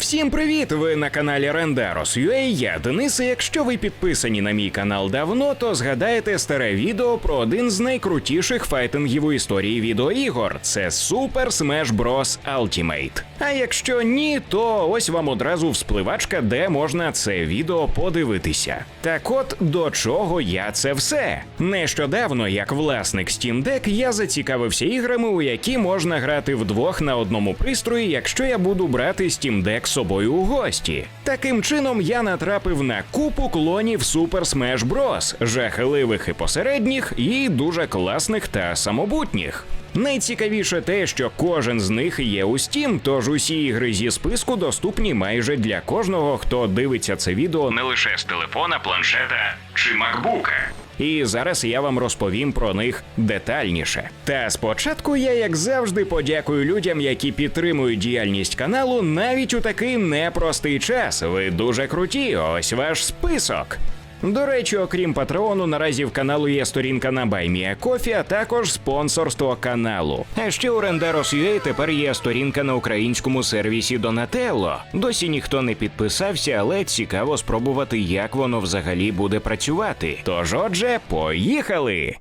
Всім привіт! Ви на каналі Rendaros.ua, Я Денис. І якщо ви підписані на мій канал давно, то згадаєте старе відео про один з найкрутіших файтингів у історії відеоігор. Це Super Smash Bros. Ultimate. А якщо ні, то ось вам одразу вспливачка, де можна це відео подивитися. Так от до чого я це все. Нещодавно, як власник Steam Deck, я зацікавився іграми, у які можна грати вдвох на одному пристрої, якщо я буду брати Steam Deck з собою у гості. Таким чином я натрапив на купу клонів Super Smash Bros. жахливих і посередніх, і дуже класних та самобутніх. Найцікавіше те, що кожен з них є у Steam, тож усі ігри зі списку доступні майже для кожного, хто дивиться це відео не лише з телефона, планшета чи макбука. І зараз я вам розповім про них детальніше. Та спочатку я, як завжди, подякую людям, які підтримують діяльність каналу навіть у такий непростий час. Ви дуже круті. Ось ваш список. До речі, окрім Патреону, наразі в каналу є сторінка на BuyMeACoffee, а також спонсорство каналу. А ще у Renderos.ua тепер є сторінка на українському сервісі Donatello. Досі ніхто не підписався, але цікаво спробувати, як воно взагалі буде працювати. Тож, отже, поїхали!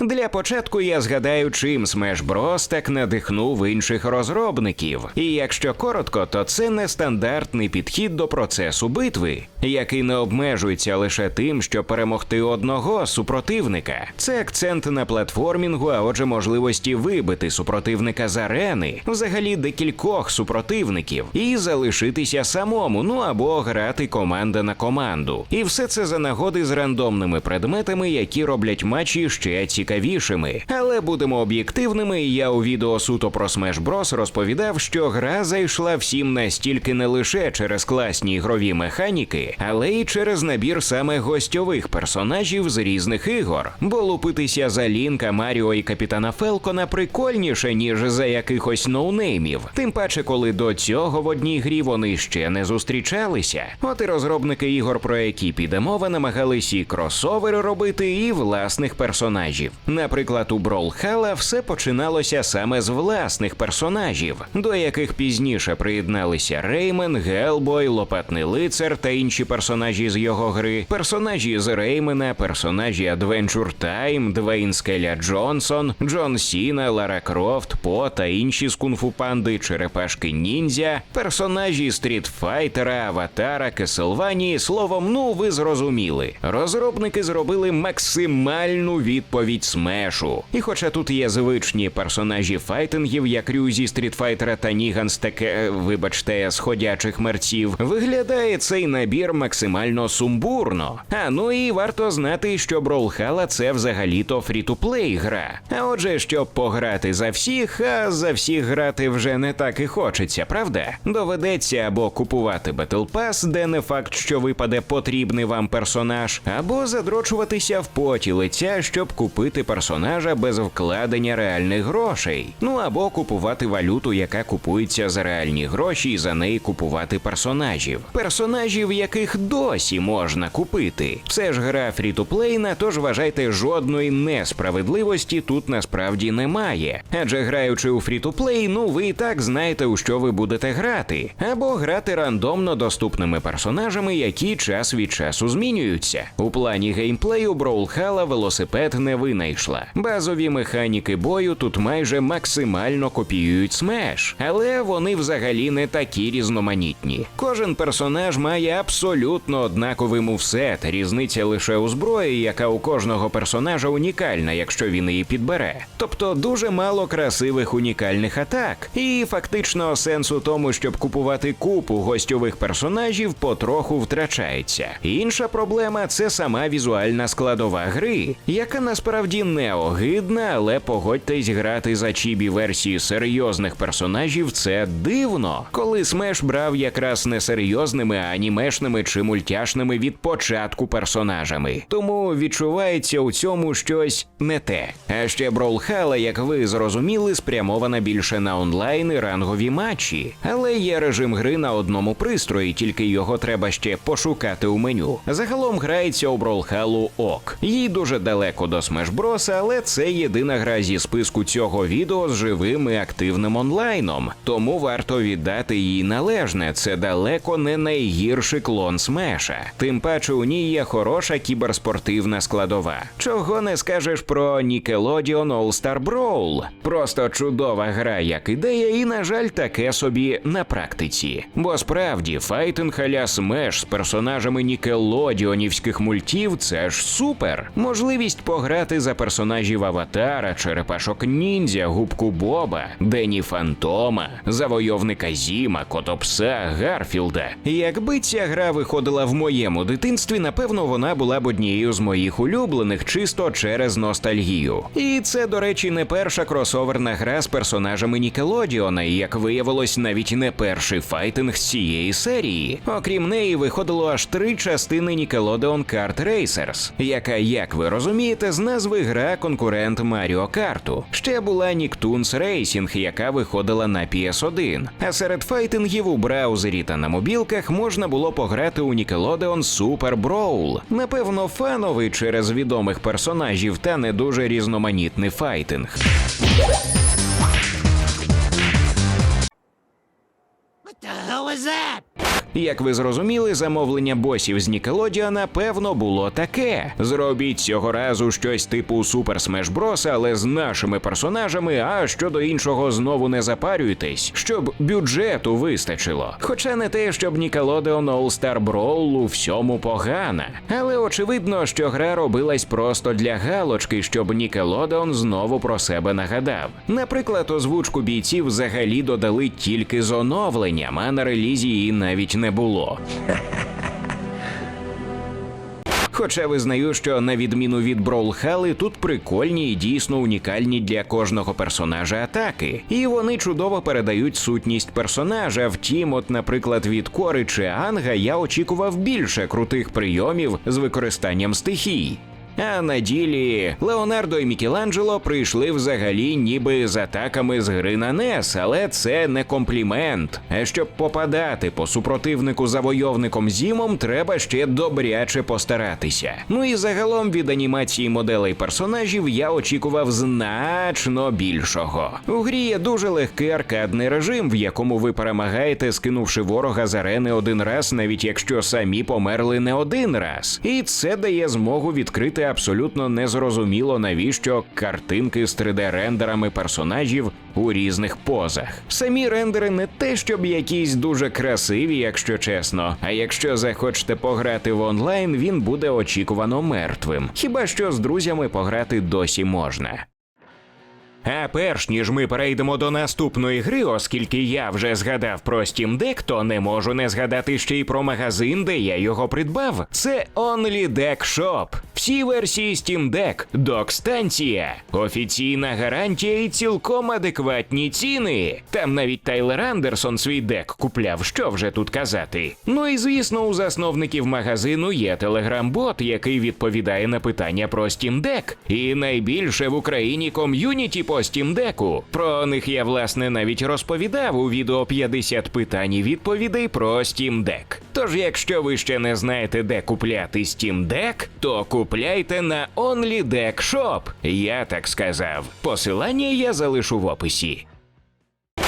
Для початку я згадаю, чим Smash Bros. так надихнув інших розробників. І якщо коротко, то це нестандартний підхід до процесу битви, який не обмежується лише тим, що перемогти одного супротивника. Це акцент на платформінгу, а отже, можливості вибити супротивника з арени, взагалі декількох супротивників, і залишитися самому, ну або грати команда на команду. І все це за нагоди з рандомними предметами, які роблять матчі ще цікавішими. Але будемо об'єктивними. Я у відео суто про Smash Bros. розповідав, що гра зайшла всім настільки не лише через класні ігрові механіки, але й через набір саме гостьових персонажів з різних ігор. Бо лупитися за Лінка, Маріо і Капітана Фелкона прикольніше, ніж за якихось ноунеймів. Тим паче, коли до цього в одній грі вони ще не зустрічалися. От і розробники ігор, про які піде мова, намагались і кросовери робити, і власних персонажів. Наприклад, у Бrawlhalla все починалося саме з власних персонажів, до яких пізніше приєдналися Реймен, Гелбой, Лопатний лицар та інші персонажі з його гри, персонажі з Реймена, персонажі Adventure Time, Двейн Скеля Джонсон, Джон Сіна, Лара Крофт, По та інші з кунфу панди, черепашки ніндзя, персонажі стрітфайтера, Аватара, Кеселванії. Словом, ну ви зрозуміли. Розробники зробили максимальну відповідь смешу. І хоча тут є звичні персонажі файтингів, як Рюзі, Стрітфайтера та Ніганс, таке, е, вибачте, сходячих мерців, виглядає цей набір максимально сумбурно. А ну і варто знати, що Броулхала це взагалі-то фрі-ту-плей гра. А отже, щоб пограти за всіх, а за всіх грати вже не так і хочеться, правда? Доведеться або купувати Battle Pass, де не факт, що випаде потрібний вам персонаж, або задрочуватися в поті лиця, щоб купити персонажа без вкладення реальних грошей. Ну або купувати валюту, яка купується за реальні гроші, і за неї купувати персонажів. Персонажів, яких досі можна купити. Все ж гра фрі-ту-плейна, тож вважайте, жодної несправедливості тут насправді немає. Адже граючи у фрі-ту-плей, ну ви і так знаєте, у що ви будете грати, або грати рандомно доступними персонажами, які час від часу змінюються. У плані геймплею Броулхала велосипед не винайшла. Базові механіки бою тут майже максимально копіюють смеш, але вони взагалі не такі різноманітні. Кожен персонаж має абсолютно однаковий мувсет, різниця лише у зброї, яка у кожного персонажа унікальна, якщо він її підбере. Тобто дуже мало красивих унікальних атак, і фактично сенс у тому, щоб купувати купу гостьових персонажів, потроху втрачається. Інша проблема це сама візуальна складова гри, яка насправді не огидна, але погодьтесь грати за чібі версії серйозних персонажів. Це дивно, коли Смеш брав якраз не серйозними, а анімешними чи мультяшними від початку персонажами. Тому відчувається у цьому щось не те. А ще Броулхала, як ви зрозуміли, спрямована більше на онлайн і рангові матчі, але є режим гри на одному пристрої, тільки його треба ще пошукати у меню. Загалом грається у Броулхалу ок. Їй дуже далеко до Smash Bros. Але це єдина гра зі списку цього відео з живим і активним онлайном, тому варто віддати їй належне. Це далеко не найгірший клон Смеша. Тим паче у ній є хороша кіберспортивна складова. Чого не скажеш про Nickelodeon All-Star Brawl? Просто чудова гра як ідея, і, на жаль, таке собі на практиці. Бо справді файтинг а-ля Смеш з персонажами нікелодіонівських мультів це ж супер. Можливість пограти за персонажів Аватара, Черепашок Ніндзя, Губку Боба, Дені Фантома, Завойовника Зіма, Котопса, Гарфілда. Якби ця гра виходила в моєму дитинстві, напевно, вона була б однією з моїх улюблених чисто через ностальгію. І це, до речі, не перша кросоверна гра з персонажами Нікелодіона, і як виявилось, навіть не перший файтинг з цієї серії. Окрім неї, виходило аж три частини Nickelodeon Kart Racers, яка, як ви розумієте, з назви гра конкурент Маріо Карту. Ще була Nicktoons Racing, яка виходила на PS1. А серед файтингів у браузері та на мобілках можна було пограти у Nickelodeon Super Brawl. Напевно, фановий через відомих персонажів та не дуже різноманітний файтинг. What the hell was that? Як ви зрозуміли, замовлення босів з Нікелодіана певно було таке: зробіть цього разу щось типу Super Smash Bros, але з нашими персонажами. А щодо іншого знову не запарюйтесь, щоб бюджету вистачило. Хоча не те, щоб Nickelodeon All-Star Brawl у всьому погана, але очевидно, що гра робилась просто для галочки, щоб Nickelodeon знову про себе нагадав. Наприклад, озвучку бійців взагалі додали тільки з оновленням, а на релізі її навіть не було. Хоча визнаю, що на відміну від Броулхали, тут прикольні і дійсно унікальні для кожного персонажа атаки, і вони чудово передають сутність персонажа. Втім, от, наприклад, від Кори чи Анга я очікував більше крутих прийомів з використанням стихій. А на ділі Леонардо і Мікеланджело прийшли взагалі ніби з атаками з гри на NES, але це не комплімент. А щоб попадати по супротивнику завойовником зімом, треба ще добряче постаратися. Ну і загалом від анімації моделей персонажів я очікував значно більшого. У грі є дуже легкий аркадний режим, в якому ви перемагаєте, скинувши ворога з арени один раз, навіть якщо самі померли не один раз. І це дає змогу відкрити абсолютно незрозуміло навіщо картинки з 3D-рендерами персонажів у різних позах. Самі рендери не те, щоб якісь дуже красиві, якщо чесно. А якщо захочете пограти в онлайн, він буде очікувано мертвим. Хіба що з друзями пограти досі можна. А перш ніж ми перейдемо до наступної гри, оскільки я вже згадав про Steam Deck, то не можу не згадати ще й про магазин, де я його придбав. Це Only Deck Shop. Всі версії Steam Deck, док-станція, офіційна гарантія і цілком адекватні ціни. Там навіть Тайлер Андерсон свій дек купляв, що вже тут казати. Ну і звісно, у засновників магазину є телеграм-бот, який відповідає на питання про Steam Deck. І найбільше в Україні ком'юніті по Deck. Про них я власне навіть розповідав у відео 50 питань і відповідей про Deck. Тож, якщо ви ще не знаєте, де купляти Steam Deck, то купляйте на Only Deck Shop. Я так сказав. Посилання я залишу в описі.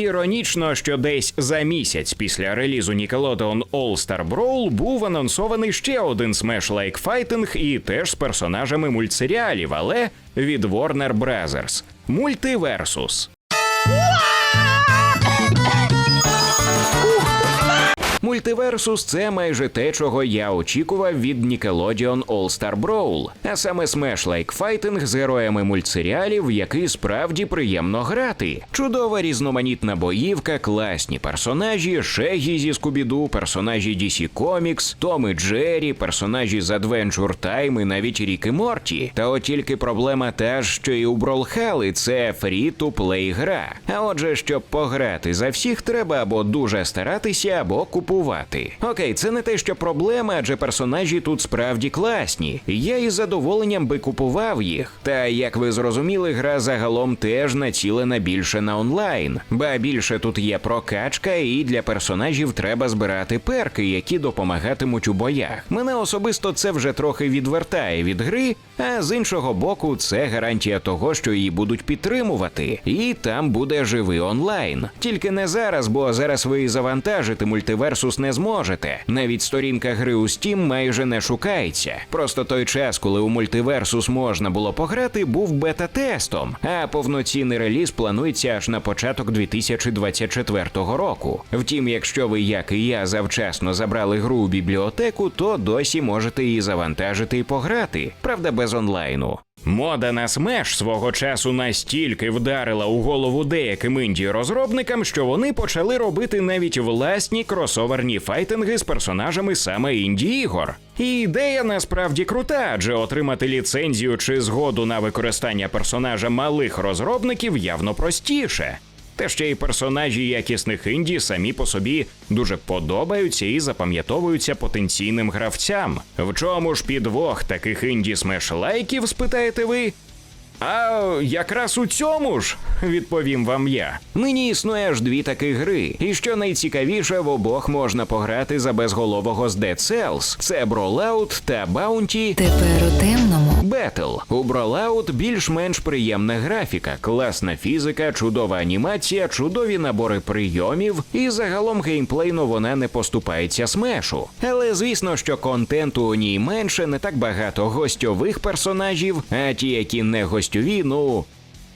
Іронічно, що десь за місяць після релізу Nickelodeon All-Star Brawl був анонсований ще один Smash-like Fighting і теж з персонажами мультсеріалів, але від Warner Brothers. Мультиверсус. Мультиверсус це майже те, чого я очікував від Nickelodeon All-Star Brawl, а саме Smash-like Fighting з героями мультсеріалів, в який справді приємно грати. Чудова різноманітна боївка, класні персонажі, Шегі зі Скубіду, персонажі DC Comics, Том і Джері, персонажі з Adventure Time і навіть Рік і Морті. Та от тільки проблема та ж, що і у Бравлхали це фрі-ту-плей гра. А отже, щоб пограти за всіх, треба або дуже старатися, або купувати купувати. Окей, це не те, що проблема, адже персонажі тут справді класні. Я із задоволенням би купував їх. Та як ви зрозуміли, гра загалом теж націлена більше на онлайн. Ба більше тут є прокачка, і для персонажів треба збирати перки, які допомагатимуть у боях. Мене особисто це вже трохи відвертає від гри, а з іншого боку, це гарантія того, що її будуть підтримувати, і там буде живий онлайн. Тільки не зараз, бо зараз ви і завантажити мультиверсус не зможете. Навіть сторінка гри у Steam майже не шукається. Просто той час, коли у мультиверсус можна було пограти, був бета-тестом, а повноцінний реліз планується аж на початок 2024 року. Втім, якщо ви, як і я, завчасно забрали гру у бібліотеку, то досі можете її завантажити і пограти, правда, без онлайну. Мода на смеш свого часу настільки вдарила у голову деяким інді розробникам, що вони почали робити навіть власні кросоверні файтинги з персонажами саме інді ігор. І ідея насправді крута, адже отримати ліцензію чи згоду на використання персонажа малих розробників явно простіше. Та ще й персонажі якісних інді самі по собі дуже подобаються і запам'ятовуються потенційним гравцям. В чому ж підвох таких інді смеш-лайків, спитаєте ви? А якраз у цьому ж, відповім вам я. Нині існує аж дві таких гри, і що найцікавіше, в обох можна пограти за безголового з Dead Cells. Це Brawlout та Bounty Тепер у темному Battle. У Brawlout більш-менш приємна графіка, класна фізика, чудова анімація, чудові набори прийомів, і загалом геймплейно вона не поступається смешу. Але звісно, що контенту у ній менше, не так багато гостьових персонажів, а ті, які не гостьові, ну.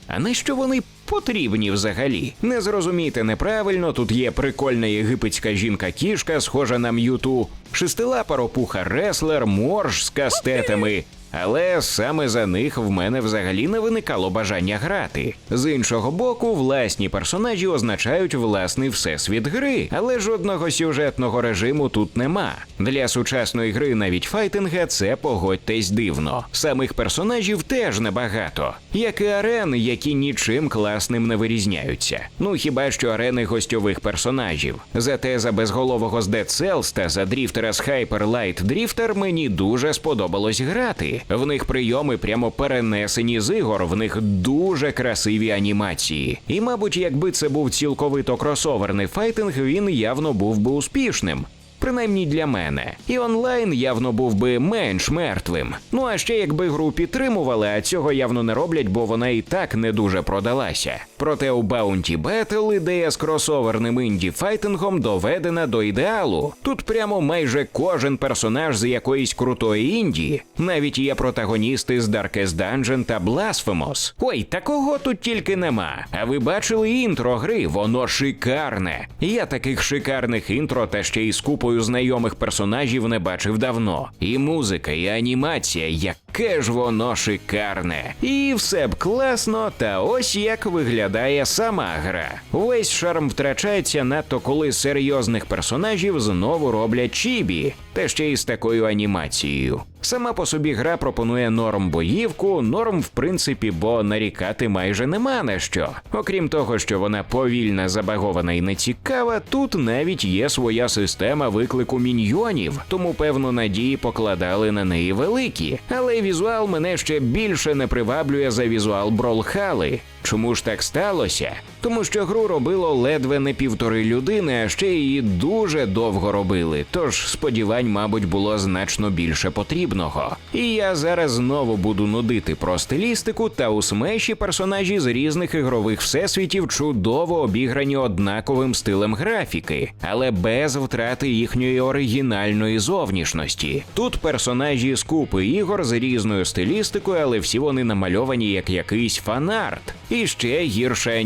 А на що вони потрібні взагалі? Не зрозумійте неправильно, тут є прикольна єгипетська жінка-кішка, схожа на м'юту, шестилапа ропуха реслер, морж з кастетами. Але саме за них в мене взагалі не виникало бажання грати. З іншого боку, власні персонажі означають власний всесвіт гри, але жодного сюжетного режиму тут нема. Для сучасної гри навіть файтинга це погодьтесь дивно. Самих персонажів теж небагато, як і арен, які нічим класним не вирізняються. Ну хіба що арени гостьових персонажів. Зате за безголового з Dead Cells та за дріфтера з Hyper Light Drifter мені дуже сподобалось грати. В них прийоми прямо перенесені з ігор, в них дуже красиві анімації. І, мабуть, якби це був цілковито кросоверний файтинг, він явно був би успішним. Принаймні для мене, і онлайн явно був би менш мертвим. Ну а ще якби гру підтримували, а цього явно не роблять, бо вона і так не дуже продалася. Проте у Bounty Battle ідея з кросоверним інді файтингом доведена до ідеалу. Тут прямо майже кожен персонаж з якоїсь крутої інді. Навіть є протагоністи з Darkest Dungeon та Blasphemous. Ой, такого тут тільки нема. А ви бачили інтро гри? Воно шикарне. Я таких шикарних інтро та ще й з купою знайомих персонажів не бачив давно. І музика, і анімація, яке ж воно шикарне. І все б класно, та ось як виглядає сама гра. Весь шарм втрачається надто коли серйозних персонажів знову роблять чібі, та ще й з такою анімацією. Сама по собі гра пропонує норм боївку, норм в принципі, бо нарікати майже нема на що. Окрім того, що вона повільна, забагована і нецікава, тут навіть є своя система виклику міньйонів, тому певно надії покладали на неї великі. Але візуал мене ще більше не приваблює за візуал Бролхали. Чому ж так сталося? Тому що гру робило ледве не півтори людини, а ще її дуже довго робили. Тож сподівань, мабуть, було значно більше потрібного. І я зараз знову буду нудити про стилістику та у смеші персонажі з різних ігрових всесвітів чудово обіграні однаковим стилем графіки, але без втрати їхньої оригінальної зовнішності. Тут персонажі з купи ігор з різною стилістикою, але всі вони намальовані як якийсь фанарт, і ще гірше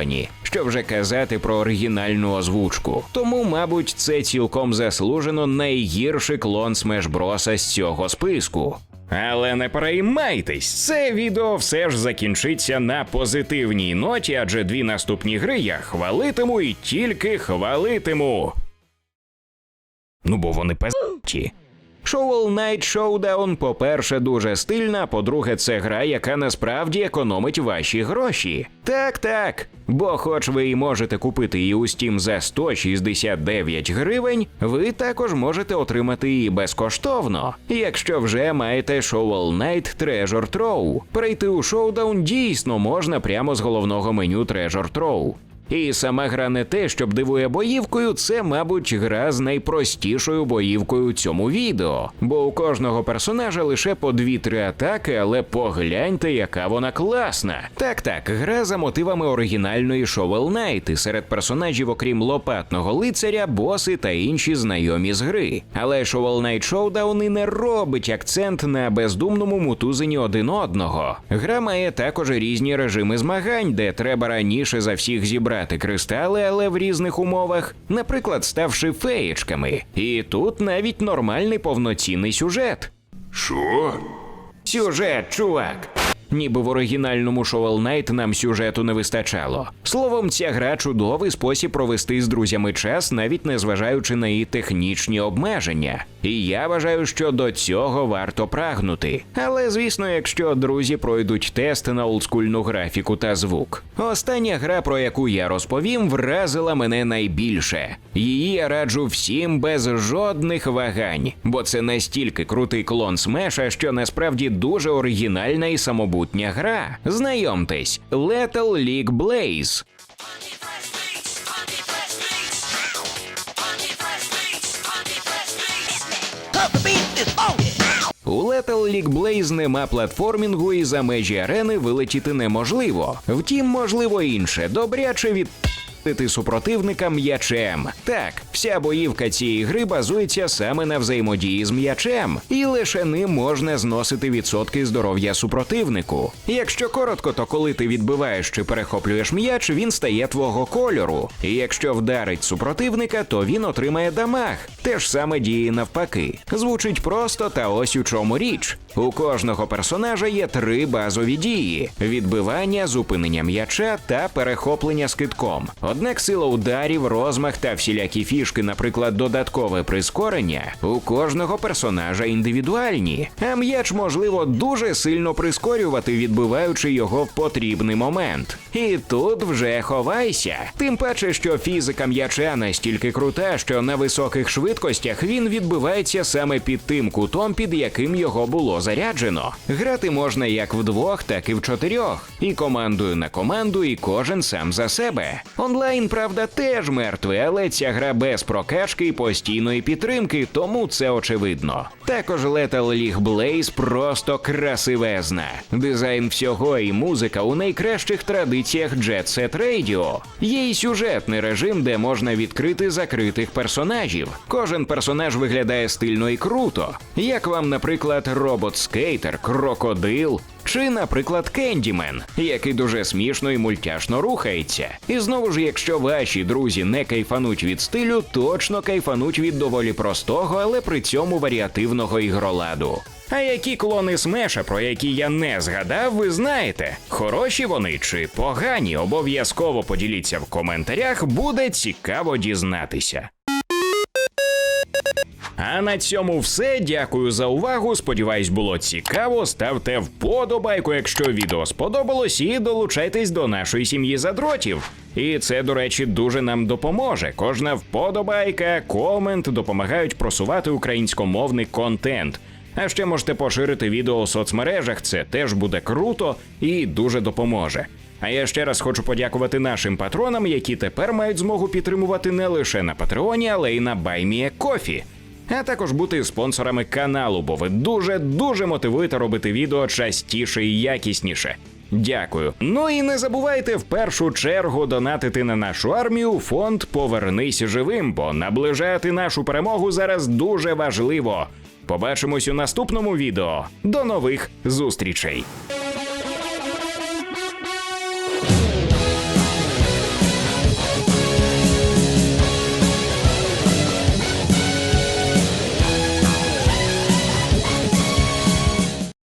анімовані. Що вже казати про оригінальну озвучку. Тому, мабуть, це цілком заслужено найгірший клон Смеш Броса з цього списку. Але не переймайтесь, це відео все ж закінчиться на позитивній ноті, адже дві наступні гри я хвалитиму і тільки хвалитиму. Ну бо вони пезті. Shovel Knight Showdown, по-перше, дуже стильна, по-друге, це гра, яка насправді економить ваші гроші. Так, так. Бо, хоч ви і можете купити її у Steam за 169 гривень, ви також можете отримати її безкоштовно, якщо вже маєте Shovel Knight Treasure Trove. Перейти у Showdown дійсно можна прямо з головного меню Treasure Trove. І сама гра не те, щоб дивує боївкою, це, мабуть, гра з найпростішою боївкою у цьому відео. Бо у кожного персонажа лише по 2-3 атаки, але погляньте, яка вона класна. Так, так, гра за мотивами оригінальної Shovel Knight, і серед персонажів, окрім лопатного лицаря, боси та інші знайомі з гри. Але Shovel Knight Showdown і не робить акцент на бездумному мутузині один одного. Гра має також різні режими змагань, де треба раніше за всіх зібрати кристали, але в різних умовах, наприклад, ставши феєчками. І тут навіть нормальний повноцінний сюжет. Що? Сюжет, чувак. Ніби в оригінальному Shovel Knight нам сюжету не вистачало. Словом, ця гра чудовий спосіб провести з друзями час, навіть не зважаючи на її технічні обмеження. І я вважаю, що до цього варто прагнути. Але звісно, якщо друзі пройдуть тест на олдскульну графіку та звук. Остання гра, про яку я розповім, вразила мене найбільше. Її я раджу всім без жодних вагань, бо це настільки крутий клон Смеша, що насправді дуже оригінальна і самобутня гра. Знайомтесь, Lethal League Blaze. У Lethal League Blaze нема платформінгу і за межі арени вилетіти неможливо. Втім, можливо інше, добряче від. Ти супротивника м'ячем. Так, вся боївка цієї гри базується саме на взаємодії з м'ячем, і лише ним можна зносити відсотки здоров'я супротивнику. Якщо коротко, то коли ти відбиваєш чи перехоплюєш м'яч, він стає твого кольору. І якщо вдарить супротивника, то він отримає дамаг. Те ж саме діє навпаки. Звучить просто, та ось у чому річ. У кожного персонажа є три базові дії: відбивання, зупинення м'яча та перехоплення з китком. Однак сила ударів, розмах та всілякі фішки, наприклад, додаткове прискорення, у кожного персонажа індивідуальні. А м'яч можливо дуже сильно прискорювати, відбиваючи його в потрібний момент. І тут вже ховайся. Тим паче, що фізика м'яча настільки крута, що на високих швидкостях він відбивається саме під тим кутом, під яким його було заряджено. Грати можна як вдвох, так і в чотирьох, і командою на команду, і кожен сам за себе. Правда, теж мертвий, але ця гра без прокачки і постійної підтримки, тому це очевидно. Також Lethal League Blaze просто красивезна. Дизайн всього і музика у найкращих традиціях Jet Set Radio. Є й сюжетний режим, де можна відкрити закритих персонажів. Кожен персонаж виглядає стильно і круто, як вам, наприклад, робот-скейтер, крокодил. Чи, наприклад, Кендімен, який дуже смішно і мультяшно рухається. І знову ж, якщо ваші друзі не кайфануть від стилю, точно кайфануть від доволі простого, але при цьому варіативного ігроладу. А які клони Смеша, про які я не згадав, ви знаєте? Хороші вони чи погані? Обов'язково поділіться в коментарях, буде цікаво дізнатися. А на цьому все. Дякую за увагу. Сподіваюсь, було цікаво. Ставте вподобайку, якщо відео сподобалось, і долучайтесь до нашої сім'ї задротів. І це, до речі, дуже нам допоможе. Кожна вподобайка, комент допомагають просувати українськомовний контент. А ще можете поширити відео у соцмережах, це теж буде круто і дуже допоможе. А я ще раз хочу подякувати нашим патронам, які тепер мають змогу підтримувати не лише на Патреоні, але й на Байміє Кофі. А також бути спонсорами каналу, бо ви дуже дуже мотивуєте робити відео частіше і якісніше. Дякую. Ну і не забувайте в першу чергу донатити на нашу армію фонд Повернись живим, бо наближати нашу перемогу зараз дуже важливо. Побачимось у наступному відео. До нових зустрічей!